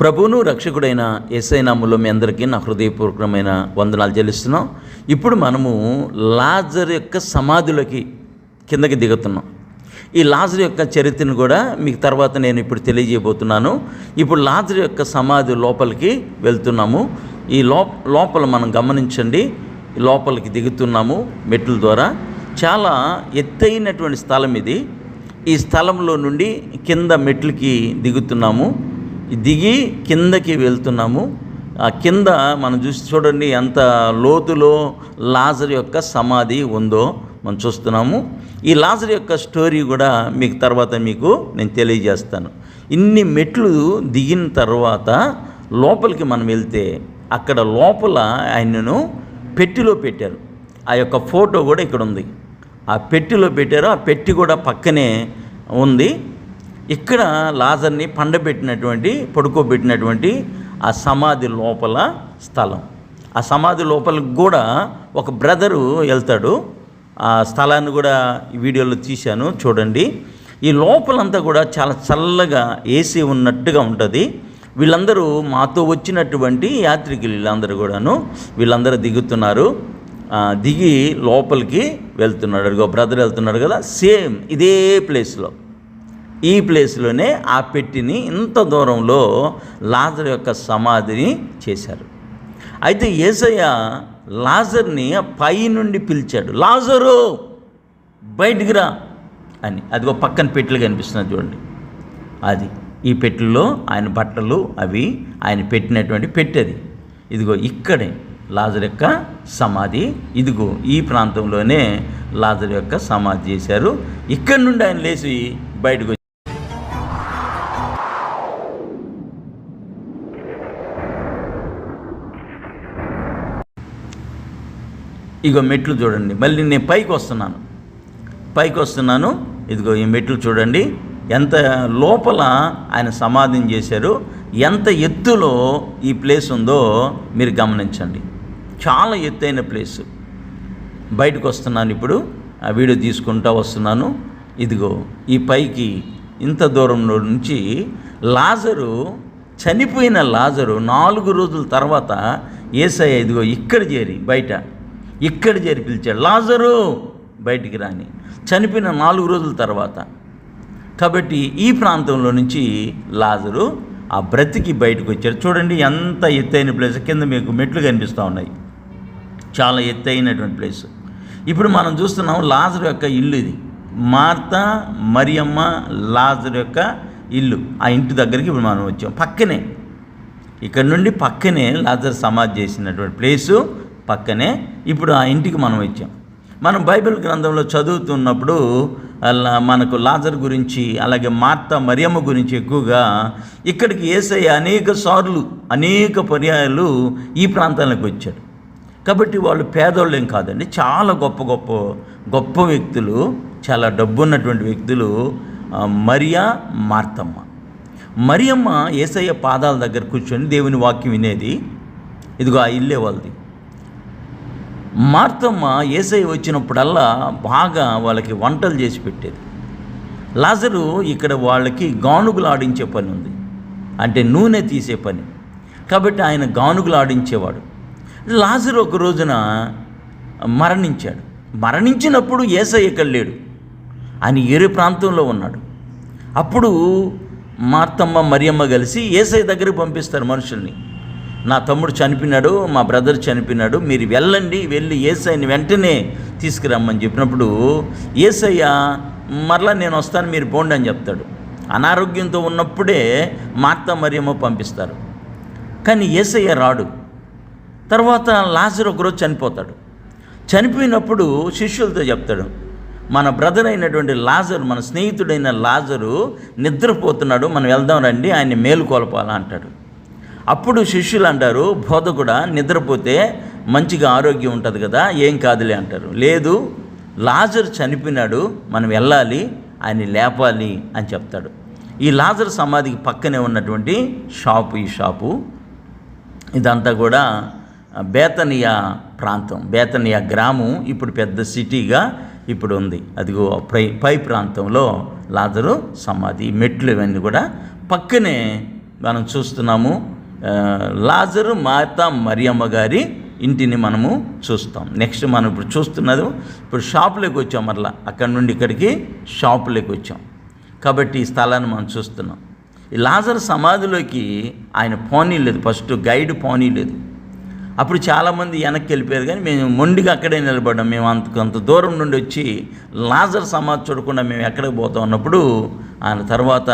ప్రభువును రక్షకుడైన ఎస్ఐ నాములో మీ అందరికీ నా హృదయపూర్వకమైన వందనాలు చెల్లిస్తున్నాం. ఇప్పుడు మనము లాజర్ యొక్క సమాధులకి కిందకి దిగుతున్నాం. ఈ లాజర్ యొక్క చరిత్రను కూడా మీకు తర్వాత నేను ఇప్పుడు తెలియజేయబోతున్నాను. ఇప్పుడు లాజర్ యొక్క సమాధి లోపలికి వెళ్తున్నాము. ఈ లో లోపల మనం గమనించండి. లోపలికి దిగుతున్నాము మెట్ల ద్వారా. చాలా ఎత్తైనటువంటి స్థలం ఇది. ఈ స్థలంలో నుండి కింద మెట్లకి దిగుతున్నాము. దిగి కిందకి వెళ్తున్నాము. ఆ కింద మనం చూసి చూడండి ఎంత లోతులో లాజర్ యొక్క సమాధి ఉందో మనం చూస్తున్నాము. ఈ లాజర్ యొక్క స్టోరీ కూడా మీకు తర్వాత మీకు నేను తెలియజేస్తాను. ఇన్ని మెట్లు దిగిన తర్వాత లోపలికి మనం వెళ్తే అక్కడ లోపల ఆయనను పెట్టిలో పెట్టారు. ఆ యొక్క ఫోటో కూడా ఇక్కడ ఉంది. ఆ పెట్టిలో పెట్టారు. ఆ పెట్టి కూడా పక్కనే ఉంది. ఇక్కడ లాజర్ని పండబెట్టినటువంటి పడుకోబెట్టినటువంటి ఆ సమాధి లోపల స్థలం. ఆ సమాధి లోపలికి కూడా ఒక బ్రదరు వెళ్తాడు. ఆ స్థలాన్ని కూడా వీడియోలో తీశాను చూడండి. ఈ లోపలంతా కూడా చాలా చల్లగా ఏసీ ఉన్నట్టుగా ఉంటుంది. వీళ్ళందరూ మాతో వచ్చినటువంటి యాత్రికులు వీళ్ళందరూ కూడాను. వీళ్ళందరూ దిగుతున్నారు. దిగి లోపలికి వెళ్తున్నాడు. బ్రదర్ వెళ్తున్నాడు కదా. సేమ్ ఇదే ప్లేస్లో. ఈ ప్లేస్లోనే ఆ పెట్టిని ఇంత దూరంలో లాజర్ యొక్క సమాధిని చేశారు. అయితే ఏసయ్య లాజర్ని పై నుండి పిలిచాడు లాజరు బయటికి రా అని. అదిగో పక్కన పెట్టెలు కనిపిస్తున్నది చూడండి. అది ఈ పెట్టెల్లో ఆయన బట్టలు అవి ఆయన పెట్టినటువంటి పెట్టెది ఇదిగో ఇక్కడే లాజర్ యొక్క సమాధి. ఇదిగో ఈ ప్రాంతంలోనే లాజర్ యొక్క సమాధి చేశారు. ఇక్కడి నుండి ఆయన లేచి బయటకు ఇగో మెట్లు చూడండి. మళ్ళీ నేను పైకి వస్తున్నాను. పైకి వస్తున్నాను. ఇదిగో ఈ మెట్లు చూడండి. ఎంత లోపల ఆయన సమాధిని చేశారు. ఎంత ఎత్తులో ఈ ప్లేస్ ఉందో మీరు గమనించండి. చాలా ఎత్తైన ప్లేస్. బయటకు వస్తున్నాను ఇప్పుడు. ఆ వీడియో తీసుకుంటా వస్తున్నాను. ఇదిగో ఈ పైకి ఇంత దూరంలో నుంచి లాజరు చనిపోయిన లాజరు నాలుగు రోజుల తర్వాత ఏసఐ ఇదిగో ఇక్కడ చేరి బయట ఇక్కడ చేరి పిలిచాడు లాజరు బయటికి రాని. చనిపోయిన నాలుగు రోజుల తర్వాత కాబట్టి ఈ ప్రాంతంలో నుంచి లాజరు ఆ బ్రతికి బయటకు వచ్చాడు చూడండి ఎంత ఎత్తైన ప్లేస్. కింద మీకు మెట్లు కనిపిస్తూ ఉన్నాయి. చాలా ఎత్తైనటువంటి ప్లేస్. ఇప్పుడు మనం చూస్తున్నాం లాజర్ యొక్క ఇల్లు ఇది. మార్త మరియమ్మ లాజర్ యొక్క ఇల్లు. ఆ ఇంటి దగ్గరికి ఇప్పుడు మనం వచ్చాం. పక్కనే. ఇక్కడ నుండి పక్కనే లాజర్ సమాధి చేసినటువంటి ప్లేసు. పక్కనే ఇప్పుడు ఆ ఇంటికి మనం వచ్చాం. మనం బైబిల్ గ్రంథంలో చదువుతున్నప్పుడు అలా మనకు లాజర్ గురించి అలాగే మార్త మరియమ్మ గురించి ఎక్కువగా ఇక్కడికి ఏసయ్య అనేక సార్లు అనేక పర్యాయాలు ఈ ప్రాంతాలకు వచ్చాడు. కాబట్టి వాళ్ళు పేదోళ్ళేం కాదండి. చాలా గొప్ప గొప్ప గొప్ప వ్యక్తులు చాలా డబ్బున్నటువంటి వ్యక్తులు మరియా మార్తమ్మ. మరియమ్మ ఏసయ్య పాదాల దగ్గర కూర్చొని దేవుని వాక్యం వినేది. ఇదిగో ఆ ఇల్లే వాళ్ళది. మార్తమ్మ ఏసై వచ్చినప్పుడల్లా బాగా వాళ్ళకి వంటలు చేసి పెట్టేది. లాజరు ఇక్కడ వాళ్ళకి గానుగులు ఆడించే పని ఉంది. అంటే నూనె తీసే పని. కాబట్టి ఆయన గానుగులు ఆడించేవాడు. లాజరు ఒక రోజున మరణించాడు. మరణించినప్పుడు ఏసై ఇక్కడ లేడు. ఆయన ఏరే ప్రాంతంలో ఉన్నాడు. అప్పుడు మార్తమ్మ మరియమ్మ కలిసి ఏసై దగ్గరికి పంపిస్తారు మనుషుల్ని. నా తమ్ముడు చనిపోయినాడు మా బ్రదర్ చనిపోయినాడు మీరు వెళ్ళండి వెళ్ళి ఏసైని వెంటనే తీసుకురమ్మని చెప్పినప్పుడు ఏసయ్య మరలా నేను వస్తాను మీరు పోండి అని చెప్తాడు. అనారోగ్యంతో ఉన్నప్పుడే మార్త మరియమ్మ పంపిస్తారు. కానీ ఏసయ్య రాడు. తర్వాత లాజర్ ఒకరోజు చనిపోతాడు. చనిపోయినప్పుడు శిష్యులతో చెప్తాడు మన బ్రదర్ అయినటువంటి లాజరు మన స్నేహితుడైన లాజరు నిద్రపోతున్నాడు మనం వెళ్దాం రండి ఆయన్ని మేలుకొలపాలా అంటాడు అప్పుడు శిష్యులు అంటారు బోధకుడ నిద్రపోతే మంచిగా ఆరోగ్యం ఉంటుంది కదా ఏం కాదులే అంటారు. లేదు లాజర్ చనిపోయినాడు మనం వెళ్ళాలి ఆయన్ని లేపాలి అని చెప్తాడు. ఈ లాజర్ సమాధికి పక్కనే ఉన్నటువంటి షాపు ఈ షాపు. ఇదంతా కూడా బేతనియా ప్రాంతం బేతనియా గ్రామం ఇప్పుడు పెద్ద సిటీగా ఇప్పుడు ఉంది. అదిగో పై పై ప్రాంతంలో లాజరు సమాధి మెట్లు ఇవన్నీ కూడా పక్కనే మనం చూస్తున్నాము. లాజరు మాత మరియమ్మ గారి ఇంటిని మనము చూస్తాం. నెక్స్ట్ మనం ఇప్పుడు చూస్తున్నది ఇప్పుడు షాపులోకి వచ్చాం మరలా. అక్కడి నుండి ఇక్కడికి షాపులోకి వచ్చాం. కాబట్టి ఈ స్థలాన్ని మనం చూస్తున్నాం. ఈ లాజర్ సమాధిలోకి ఆయన పోనీ లేదు ఫస్ట్ గైడ్ పోనీ లేదు అప్పుడు చాలామంది వెనక్కి వెళ్ళిపోయారు కానీ మేము మొండిగా అక్కడే నిలబడ్డాం. మేము అంత కొంత దూరం నుండి వచ్చి లాజర్ సమాధి చూడకుండా మేము ఎక్కడికి పోతాం అన్నప్పుడు ఆయన తర్వాత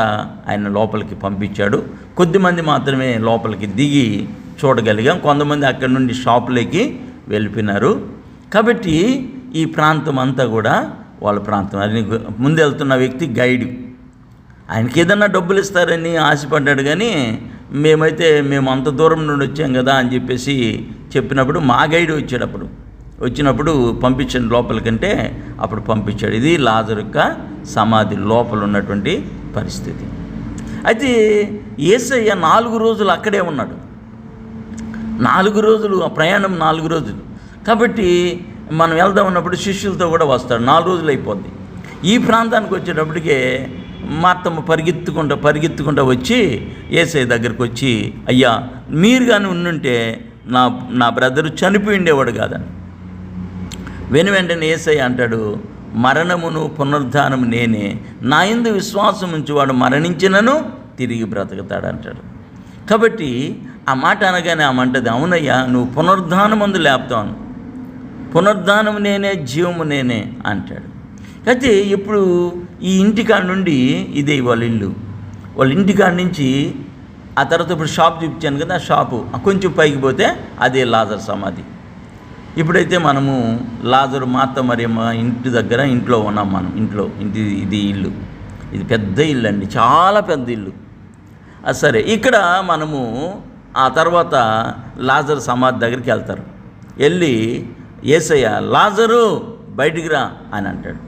ఆయన లోపలికి పంపించాడు. కొద్దిమంది మాత్రమే లోపలికి దిగి చూడగలిగాం. కొంతమంది అక్కడి నుండి షాపులోకి వెళ్ళిపోయినారు. కాబట్టి ఈ ప్రాంతం అంతా కూడా వాళ్ళ ప్రాంతం. అది ముందు వెళ్తున్న వ్యక్తి గైడ్. ఆయనకి ఏదన్నా డబ్బులు ఇస్తారని ఆశపడ్డాడు కానీ మేమైతే మేము అంత దూరం నుండి వచ్చాం కదా అని చెప్పేసి చెప్పినప్పుడు మా గైడ్ వచ్చేటప్పుడు వచ్చినప్పుడు పంపించండి లోపలికంటే అప్పుడు పంపించాడు. ఇది లాజర్ యొక్క సమాధి లోపల ఉన్నటువంటి పరిస్థితి. అయితే ఏసయ్య నాలుగు రోజులు అక్కడే ఉన్నాడు. నాలుగు రోజులు ఆ ప్రయాణం నాలుగు రోజులు. కాబట్టి మనం వెళ్దాం ఉన్నప్పుడు శిష్యులతో కూడా వస్తాడు. నాలుగు రోజులు అయిపోద్ది. ఈ ప్రాంతానికి వచ్చేటప్పటికే మా అత్తమ్మ పరిగెత్తుకుంటా పరిగెత్తుకుంటా వచ్చి ఏసఐ దగ్గరికి వచ్చి అయ్యా మీరు కానీ ఉండుంటే నా నా బ్రదరు చనిపోయి ఉండేవాడు కాదని వెను వెంటనే ఏసై అంటాడు మరణమును పునరుద్ధానము నేనే. నా ఎందు విశ్వాసం ఉంచేవాడు మరణించినను తిరిగి బ్రతుకుతాడు అంటాడు. కాబట్టి ఆ మాట అనగానే ఆ మంటది అవునయ్యా నువ్వు పునరుద్ధానం ముందు లేపుతావు. పునరుద్ధానం నేనే జీవము నేనే అంటాడు. అయితే ఇప్పుడు ఈ ఇంటికాడ నుండి ఇదే వాళ్ళ ఇల్లు. వాళ్ళ ఇంటికాడ నుంచి ఆ తర్వాత ఇప్పుడు షాప్ చూపించాను కదా ఆ షాపు. కొంచెం పైకి పోతే అదే లాజర్ సమాధి. ఇప్పుడైతే మనము లాజరు మాత మరియమ్మ ఇంటి దగ్గర ఇంట్లో ఉన్నాం మనం ఇంట్లో. ఇంటి ఇది ఇల్లు. ఇది పెద్ద ఇల్లు అండి చాలా పెద్ద ఇల్లు. సరే ఇక్కడ మనము ఆ తర్వాత లాజర్ సమాధి దగ్గరికి వెళ్తారు. వెళ్ళి ఏసయ్య లాజరు బయటికి రా అని అంటాడు.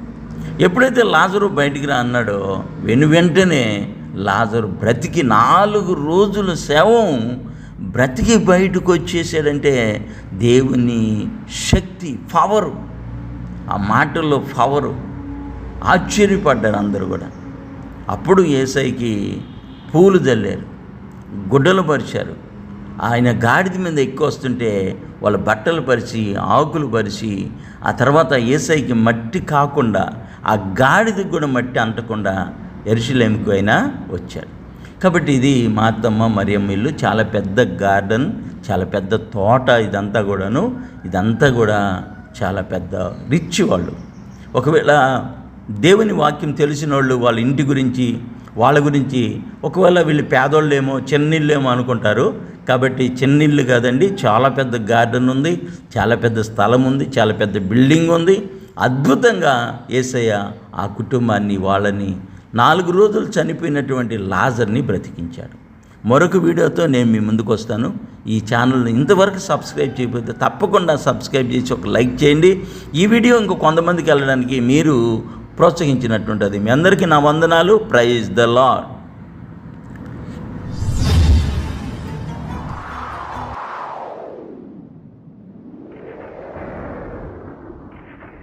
ఎప్పుడైతే లాజరు బయటికి రా అన్నాడో వెను వెంటనే లాజరు బ్రతికి నాలుగు రోజుల శవం బ్రతికి బయటకు వచ్చేసాడంటే దేవుని శక్తి పవరు. ఆ మాటల్లో పవరు. ఆశ్చర్యపడ్డారు అందరూ కూడా. అప్పుడు ఏసైకి పూలు చల్లారు గుడ్డలు పరిచారు. ఆయన గాడిద మీద ఎక్కువ వస్తుంటే వాళ్ళ బట్టలు పరిచి ఆకులు పరిచి ఆ తర్వాత ఏసైకి మట్టి కాకుండా ఆ గాడిదకు కూడా మట్టి అంటకుండా ఎరుసలేమికి అయినా వచ్చాడు. కాబట్టి ఇది మా అత్తమ్మ మరియమ్మ ఇల్లు చాలా పెద్ద గార్డెన్ చాలా పెద్ద తోట ఇదంతా కూడాను. ఇదంతా కూడా చాలా పెద్ద రిచ్ వాళ్ళు. ఒకవేళ దేవుని వాక్యం తెలిసిన వాళ్ళు వాళ్ళ ఇంటి గురించి వాళ్ళ గురించి ఒకవేళ వీళ్ళు పేదోళ్ళేమో చిన్నిళ్ళేమో అనుకుంటారు. కాబట్టి చిన్నిళ్ళు కాదండి చాలా పెద్ద గార్డెన్ ఉంది చాలా పెద్ద స్థలం ఉంది చాలా పెద్ద బిల్డింగ్ ఉంది. అద్భుతంగా ఏసయ్య ఆ కుటుంబాన్ని వాళ్ళని నాలుగు రోజులు చనిపోయినటువంటి లాజర్ని బ్రతికించాడు. మరొక వీడియోతో నేను మీ ముందుకు వస్తాను. ఈ ఛానల్ని ఇంతవరకు సబ్స్క్రైబ్ చేయకపోతే తప్పకుండా సబ్స్క్రైబ్ చేసి ఒక లైక్ చేయండి. ఈ వీడియో ఇంకో కొంతమందికి వెళ్ళడానికి మీరు ప్రోత్సహించినట్టుంటుంది. మీ అందరికీ నా వందనాలు. Praise the lord